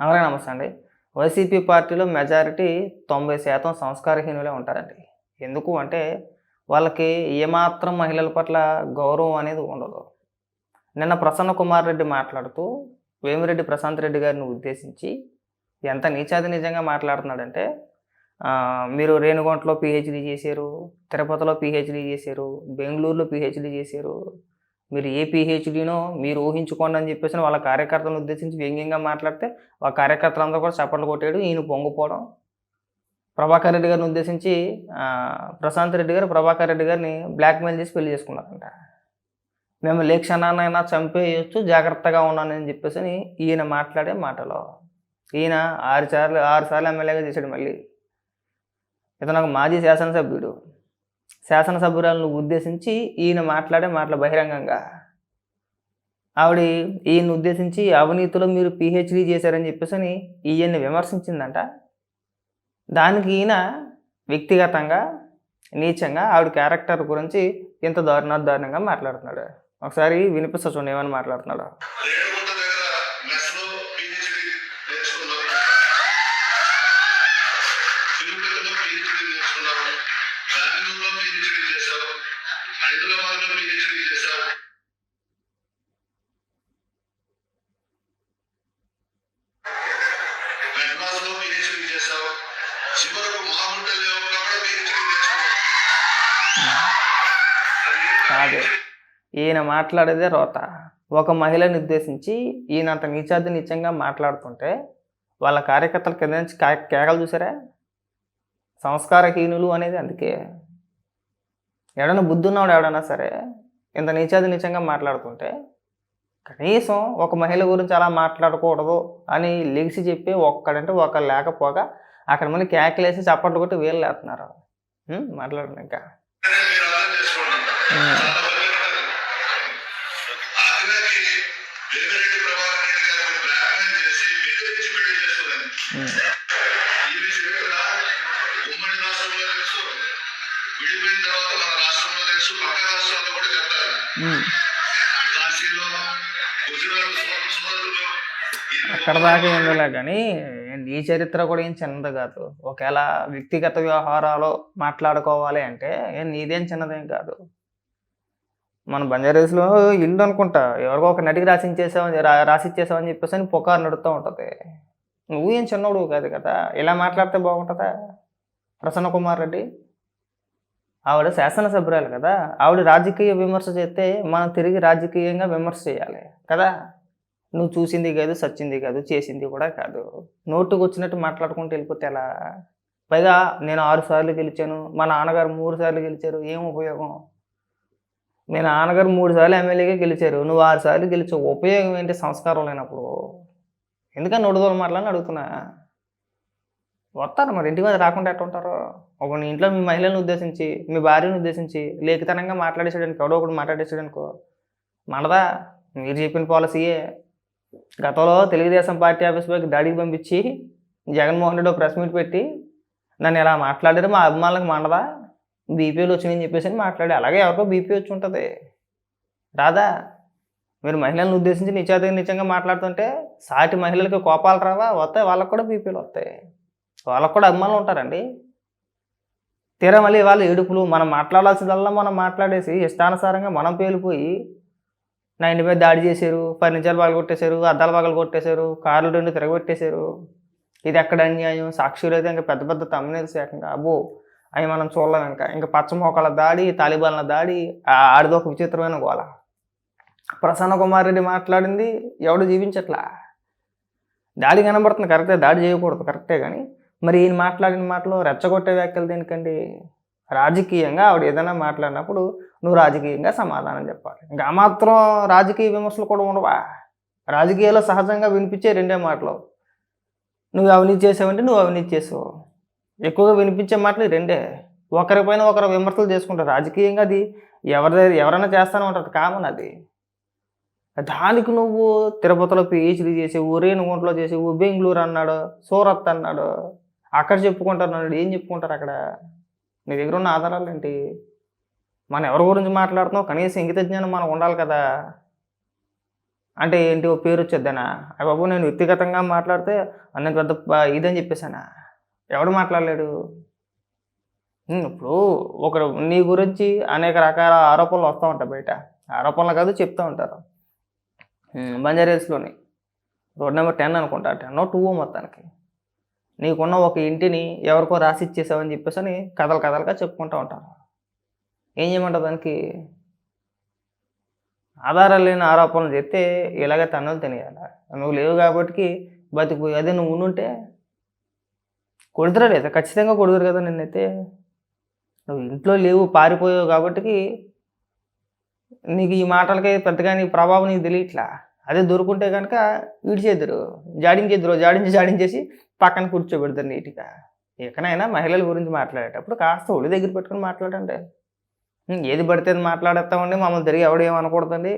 అందరికీ నమస్తే అండి. వైసీపీ పార్టీలో మెజారిటీ తొంభై శాతం సంస్కారహీనులే ఉంటారండి. ఎందుకు అంటే వాళ్ళకి ఏమాత్రం మహిళల పట్ల గౌరవం అనేది ఉండదు. నిన్న ప్రసన్న కుమార్ రెడ్డి మాట్లాడుతూ వేమిరెడ్డి ప్రశాంత్ రెడ్డి గారిని ఉద్దేశించి ఎంత నీచాది నిజంగా మాట్లాడుతున్నాడంటే మీరు రేణుగుంటలో పిహెచ్డి చేశారు తిరుపతిలో పిహెచ్డి చేశారు బెంగళూరులో పిహెచ్డి చేశారు మీరు ఏ పిహెచ్డీనో మీరు ఊహించుకోండి అని చెప్పేసి వాళ్ళ కార్యకర్తలను ఉద్దేశించి వ్యంగ్యంగా మాట్లాడితే ఆ కార్యకర్తలందరూ కూడా చప్పట్లు కొట్టాడు ఈయన పొంగిపోవడం. ప్రభాకర్ రెడ్డి గారిని ఉద్దేశించి ప్రశాంత్ రెడ్డి గారు ప్రభాకర్ రెడ్డి గారిని బ్లాక్మెయిల్ చేసి పెళ్ళి చేసుకున్నారంట. మేము ఏ క్షణాన్నైనా చంపేయచ్చు జాగ్రత్తగా ఉన్నానని చెప్పేసి అని ఈయన మాట్లాడే మాటలు. ఈయన ఆరు సార్లు ఆరు సార్లు ఎమ్మెల్యేగా చేశాడు మళ్ళీ. ఇతను ఒక మాజీ శాసనసభ్యుడు. శాసనసభ్యురాలను ఉద్దేశించి ఈయన మాట్లాడే మాటలు బహిరంగంగా. ఆవిడ ఈయన ఉద్దేశించి అవినీతిలో మీరు పిహెచ్డీ చేశారని చెప్పేసి అని ఈయన్ని విమర్శించిందంట. దానికి ఈయన వ్యక్తిగతంగా నీచంగా ఆవిడ క్యారెక్టర్ గురించి ఇంత దారుణాదారుణంగా మాట్లాడుతున్నాడు. ఒకసారి వినిపిస్తా చూడండి ఏమని మాట్లాడుతున్నాడు. మెడ్రాస్లో పిహెచ్డి చేస్తావు చివరకు మా గుంటలు కాదు. ఈయన మాట్లాడేదే రోత. ఒక మహిళను ఉద్దేశించి ఈయన అంత నీచాది నీచంగా మాట్లాడుతుంటే వాళ్ళ కార్యకర్తల కింద నుంచి కే- కేకలు చూసారా? సంస్కారహీనులు అనేది అందుకే. ఎవడన్నా బుద్ధి ఉన్నవాడు ఎవడన్నా సరే ఇంత నీచాది నీచంగా మాట్లాడుతుంటే కనీసం ఒక మహిళ గురించి అలా మాట్లాడకూడదు అని లెగిసి చెప్పి ఒక్కడంటే ఒక లేకపోగా అక్కడ మళ్ళీ కేకలేసి చప్పట్లు కొట్టి వీళ్ళు వేస్తున్నారు ఉం? మాట్లాడండి ఇంకా. విడిపోయిన తర్వాత మన రాష్ట్రంలో తెలుసు పక్క రాష్ట్రాల్లో కూడా చెప్తారు అక్కడ దాకా ఏందిలే కానీ ఈ చరిత్ర కూడా ఏం చిన్నది కాదు. ఒకవేళ వ్యక్తిగత వ్యవహారాలు మాట్లాడుకోవాలి అంటే ఏం నీదేం చిన్నదేం కాదు. మన బంజారాస్లో ఇల్లు అనుకుంటా ఎవరికో ఒక నటికి రాసిచ్చేసావని రాసిచ్చేసామని చెప్పేసి అని పుకారు నడుతూ ఉంటుంది. నువ్వు ఏం చిన్నోడు కాదు కదా ఇలా మాట్లాడితే బాగుంటుందా? ప్రసన్న కుమార్ రెడ్డి? ఆవిడ శాసనసభ్యురాలు కదా. ఆవిడ రాజకీయ విమర్శ చేస్తే మనం తిరిగి రాజకీయంగా విమర్శ చేయాలి కదా. నువ్వు చూసింది కాదు సచ్చింది కాదు చేసింది కూడా కాదు. నోటుకు వచ్చినట్టు మాట్లాడుకుంటూ వెళ్ళిపోతే ఎలా? పైగా నేను ఆరు సార్లు గెలిచాను మా నాన్నగారు మూడు సార్లు గెలిచారు ఏం ఉపయోగం? మీ నాన్నగారు మూడు సార్లు ఎమ్మెల్యేగా గెలిచారు నువ్వు ఆరు సార్లు గెలిచావు ఉపయోగం ఏంటి సంస్కారం లేనప్పుడు? ఎందుకని నోడుదోలు మాటలని అడుగుతున్నా? వస్తారు మరి ఇంటికి మీద రాకుండా ఎట్లా ఉంటారో? ఒక ఇంట్లో మీ మహిళలను ఉద్దేశించి మీ భార్యను ఉద్దేశించి లేఖితనంగా మాట్లాడేసాడనుకో ఎవడో ఒకటి మాట్లాడేసాడనుకో మనదా? మీరు చెప్పిన పాలసీయే గతంలో తెలుగుదేశం పార్టీ ఆఫీస్ పైకి డాడీకి పంపించి జగన్మోహన్ రెడ్డి ప్రెస్ మీట్ పెట్టి నన్ను ఇలా మాట్లాడారు? మా అభిమానులకు మండదా? బీపీఎల్ వచ్చినాయని చెప్పేసి అని మాట్లాడి అలాగే ఎవరికో బీపీ వచ్చి ఉంటుంది. రాదా? మీరు మహిళలను ఉద్దేశించి నిత్యాత నిత్యంగా మాట్లాడుతుంటే సాటి మహిళలకి కోపాలు రావా? వస్తాయి వాళ్ళకు కూడా బీపీలు వస్తాయి. వాళ్ళకు కూడా అభిమానులు ఉంటారండి. తీరా మళ్ళీ వాళ్ళ ఏడుపులు మనం మాట్లాడాల్సిందల్లా మనం మాట్లాడేసి ఇష్టానుసారంగా మనం పేలిపోయి నా ఇంటి మీద దాడి చేశారు ఫర్నిచర్ పగలు కొట్టేశారు అద్దాలు పగలు కొట్టేశారు కార్లు రెండు తిరగబెట్టేశారు. ఇది ఎక్కడ అన్యాయం? సాక్షులు అయితే ఇంకా పెద్ద పెద్ద తమ్మునేది ఏకంగా. అబ్బో అవి మనం చూడలేం ఇంకా. ఇంకా పచ్చమోకాల దాడి తాలిబాన్ల దాడి ఆ- ఆడిది ఒక విచిత్రమైన గోళ ప్రసన్న కుమార్ రెడ్డి మాట్లాడింది ఎవడు జీవించట్లా? దాడి కనబడుతుంది కరెక్టే. దాడి చేయకూడదు కరెక్టే కానీ మరి ఈయన మాట్లాడిన మాటలు రెచ్చగొట్టే వ్యాఖ్యలు దేనికండి? రాజకీయంగా ఆవిడ ఏదైనా మాట్లాడినప్పుడు నువ్వు రాజకీయంగా సమాధానం చెప్పాలి. ఇంకా ఆ మాత్రం రాజకీయ విమర్శలు కూడా ఉండవా? రాజకీయాల్లో సహజంగా వినిపించే రెండే మాటలు. నువ్వు అవినీతి చేసావంటే నువ్వు అవినీతి చేసావు. ఎక్కువగా వినిపించే మాటలు రెండే. ఒకరిపైన ఒకరు విమర్శలు చేసుకుంటారు. రాజకీయంగా అది ఎవరి ఎవరైనా చేస్తానే ఉంటుంది. కామన్ అది. దానికి నువ్వు తిరుపతిలో పిహెచ్డీ చేసేవు రేణుగుంటలో చేసేవు బెంగళూరు అన్నాడు సూరత్ అన్నాడు అక్కడ చెప్పుకుంటారు అన్నాడు ఏం చెప్పుకుంటారు అక్కడ? నీ దగ్గర ఉన్న ఆధారాలు ఏంటి? మనం ఎవరి గురించి మాట్లాడుతున్నావు? కనీసం ఇంగిత జ్ఞానం మనకు ఉండాలి కదా. అంటే ఏంటి ఓ పేరు వచ్చేద్దనా? అవి బాబు నేను వ్యక్తిగతంగా మాట్లాడితే నేను పెద్ద ఇదని చెప్పేసానా ఎవడు మాట్లాడలేడు? ఇప్పుడు ఒకరు నీ గురించి అనేక రకాల ఆరోపణలు వస్తూ ఉంటాయి బయట. ఆరోపణలు కాదు చెప్తూ ఉంటారు. ఉమ్, రోడ్ నెంబర్ టెన్ అనుకుంటా టెన్ టూ మొత్తానికి. నీకున్న ఒక ఇంటిని ఎవరికో రాసి ఇచ్చేసావని చెప్పేసి అని కథలు కథలుగా చెప్పుకుంటూ ఉంటారు ఏం చేయమంటారు దానికి? ఆధారాలు లేని ఆరోపణలు చెప్తే ఇలాగే తన్నులు తినేయాలి. నువ్వు లేవు కాబట్టి బతికిపోయి అదే నువ్వు ఉండుంటే కొడుతురా లేదా ఖచ్చితంగా కొడుతురు కదా నిన్నైతే. నువ్వు ఇంట్లో లేవు పారిపోయావు కాబట్టి నీకు ఈ మాటలకి పెద్దగా నీ ప్రభావం నీకు తెలియట్లా? అదే దొరుకుంటే కనుక విడిచేద్దరు జాడించేద్దరు జాడించి జాడించేసి పక్కన కూర్చోబెడతారు నీట్గా. ఎక్కడైనా మహిళల గురించి మాట్లాడేటప్పుడు కాస్త ఒడి దగ్గర పెట్టుకుని మాట్లాడండి. ఏది పడితే అది మాట్లాడేస్తామండి. మమ్మల్ని తిరిగి ఎవడు ఏమనకూడదండి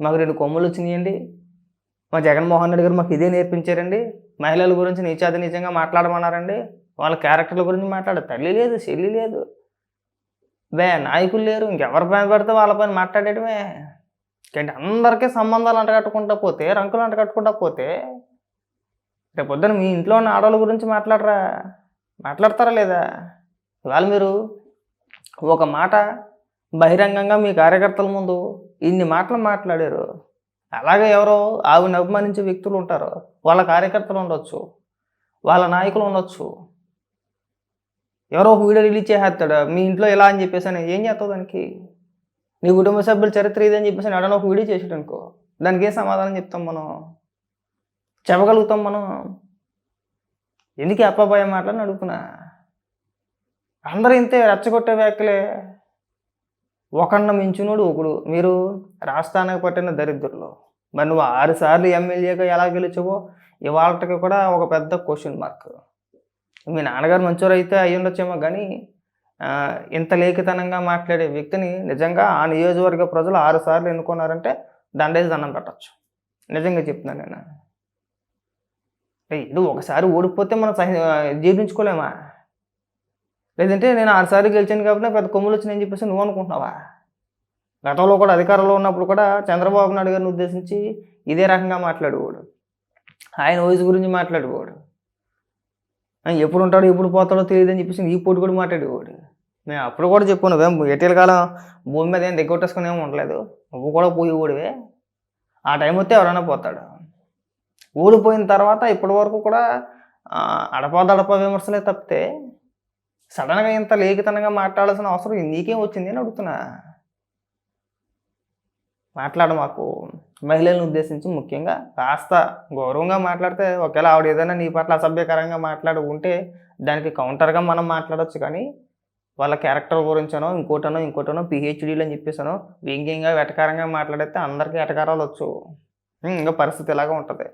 మాకు రెండు కొమ్ములు వచ్చినాయండి. మా జగన్మోహన్ రెడ్డి గారు మాకు ఇదే నేర్పించారండి. మహిళల గురించి నీచాది నిజంగా మాట్లాడమన్నారండి. వాళ్ళ క్యారెక్టర్ల గురించి మాట్లాడే తల్లి లేదు చెల్లి లేదు. బే నాయకులు లేరు. ఇంకెవరి పైన పడితే వాళ్ళ పైన మాట్లాడటమే ఏంటి అందరికీ సంబంధాలు అంటగట్టుకుంటా పోతే రంకులు అంటగట్టుకుంటా పోతే రేపు పొద్దున మీ ఇంట్లో ఉన్న ఆడవాళ్ళ గురించి మాట్లాడరా? మాట్లాడతారా లేదా? ఇవాళ మీరు ఒక మాట బహిరంగంగా మీ కార్యకర్తల ముందు ఇన్ని మాటలు మాట్లాడారు. అలాగే ఎవరో ఆవిని అభిమానించే వ్యక్తులు ఉంటారు. వాళ్ళ కార్యకర్తలు ఉండొచ్చు. వాళ్ళ నాయకులు ఉండొచ్చు. ఎవరో ఒక వీడియో రిలీజ్ చేసేస్తాడు. మీ ఇంట్లో ఎలా అని చెప్పేసి అని. ఏం చేస్తావు దానికి? నీ కుటుంబ సభ్యుల చరిత్ర ఇదని చెప్పేసి అని ఎవడన్నా ఒక వీడియో చేసాడు అనుకో దానికి ఏం సమాధానం చెప్తాం మనం? చెప్పగలుగుతాం మనం? ఎందుకు అప్పబాయ మాటలని అడుగుతున్నా? అందరూ ఇంతే రెచ్చగొట్టే వ్యాఖ్యలే. ఒకన్న మించునోడు ఒకడు. మీరు రాష్ట్రానికి పట్టిన దరిద్రులు. మరి నువ్వు ఆరుసార్లు ఎమ్మెల్యేగా ఎలా గెలిచావో ఇవాళకి కూడా ఒక పెద్ద క్వశ్చన్ మార్క్ మీ నాన్నగారు మంచోరు అయితే అయ్యి ఉండొచ్చేమో కానీ ఇంత లేఖితనంగా మాట్లాడే వ్యక్తిని నిజంగా ఆ నియోజకవర్గ ప్రజలు ఆరు సార్లు ఎన్నుకున్నారంటే దండేసి దండం పెట్టచ్చు. నిజంగా చెప్తున్నాను నేను. ఇది ఒకసారి ఓడిపోతే మనం సహి జీర్ణించుకోలేమా? లేదంటే నేను ఆరుసార్లు గెలిచాను కాబట్టి పెద్ద కొమ్ములు వచ్చినాయని చెప్పేసి నువ్వు అనుకుంటున్నావా? గతంలో కూడా అధికారంలో ఉన్నప్పుడు కూడా చంద్రబాబు నాయుడు గారిని ఉద్దేశించి ఇదే రకంగా మాట్లాడేవాడు. ఆయన వయసు గురించి మాట్లాడేవాడు. ఆయన ఎప్పుడు ఉంటాడో ఎప్పుడు పోతాడో తెలియదు అని చెప్పేసి ఈ పోటీ కూడా మాట్లాడేవాడు. నేను అప్పుడు కూడా చెప్పాను నువ్వేం ఎటీల కాలం భూమి మీద ఏం దిగొట్టేసుకుని ఏమి ఉండలేదు. నువ్వు కూడా పోయి ఊడివే. ఆ టైం వస్తే ఎవరైనా పోతాడు. ఊడిపోయిన తర్వాత ఇప్పటి వరకు కూడా అడపాదడప విమర్శలే తప్పితే సడన్గా ఇంత లేఖితనంగా మాట్లాడాల్సిన అవసరం నీకేం వచ్చింది అని అడుగుతున్నా. మాట్లాడ మాకు. మహిళలను ఉద్దేశించి ముఖ్యంగా కాస్త గౌరవంగా మాట్లాడితే ఒకవేళ ఆవిడ ఏదైనా నీ పట్ల అసభ్యకరంగా మాట్లాడు ఉంటే దానికి కౌంటర్గా మనం మాట్లాడొచ్చు కానీ వాళ్ళ క్యారెక్టర్ గురించనో ఇంకోటనో ఇంకోటనో పిహెచ్డీలు అని చెప్పేసానో వ్యంగ్యంగా వెటకారంగా మాట్లాడితే అందరికీ ఎటకారాలు వచ్చు. ఇంకా పరిస్థితి ఇలాగే ఉంటుంది.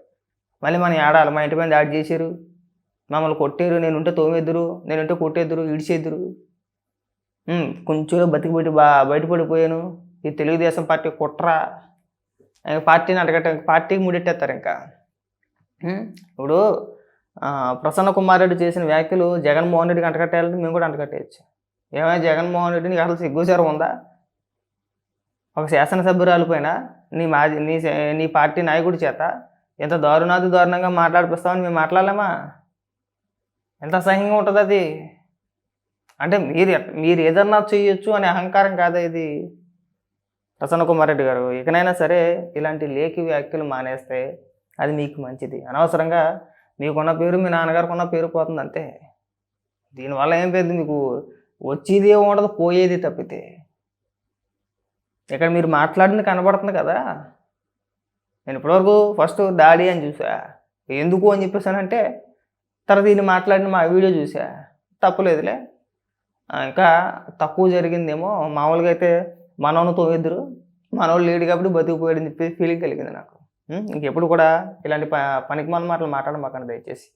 మళ్ళీ మనం ఆడాలి మా ఇంటి మీద యాడ్ చేశారు మమ్మల్ని కొట్టారు నేను ఉంటే తోమెద్దురు నేను ఉంటే కొట్టేద్దురు ఇడిచేద్దురు కొంచెం బతికిపెట్టి బా బయటపడిపోయాను. ఈ తెలుగుదేశం పార్టీ కుట్ర. పార్టీని అడగట పార్టీకి ముడెట్టేస్తారు ఇంకా. ఇప్పుడు ప్రసన్న కుమార్ రెడ్డి చేసిన వ్యాఖ్యలు జగన్మోహన్ రెడ్డికి అంటకట్టేయాలంటే మేము కూడా అంటకట్టేయచ్చు ఏమైనా జగన్మోహన్ రెడ్డి నీకు అసలు సిగ్గుసారం ఉందా? ఒక శాసనసభ్యురాలు పైన నీ మాజీ నీ నీ పార్టీ నాయకుడి చేత ఎంత దారుణాది దారుణంగా మాట్లాడిపిస్తామని మేము మాట్లాడలేమా? ఎంత అసహ్యంగా ఉంటుంది అది? అంటే మీరు మీరు ఏదన్నా చేయొచ్చు అనే అహంకారం కాదా ఇది? ప్రసన్న కుమార్ రెడ్డి గారు ఇకనైనా సరే ఇలాంటి లేఖి వ్యాఖ్యలు మానేస్తే అది మీకు మంచిది. అనవసరంగా మీకున్న పేరు మీ నాన్నగారికి ఉన్న పేరు పోతుంది అంతే దీనివల్ల ఏం పెద్ద మీకు? వచ్చేది ఏమి ఉండదు పోయేది తప్పితే. ఇక్కడ మీరు మాట్లాడింది కనబడుతుంది కదా? నేను ఇప్పటివరకు ఫస్ట్ దాడి అని చూసా. ఎందుకు అని చెప్పేసానంటే తర్వాత దీన్ని మాట్లాడిన మా వీడియో చూసా. తప్పులేదులే. ఇంకా తక్కువ జరిగిందేమో మామూలుగా అయితే మనోను తోమిద్దరు మనోళ్ళు లేడు కాబట్టి బతికిపోయాడని చెప్పి ఫీలింగ్ కలిగింది నాకు. ఇంకెప్పుడు కూడా ఇలాంటి ప పనికి మన మాటలు మాట్లాడమాకండి దయచేసి.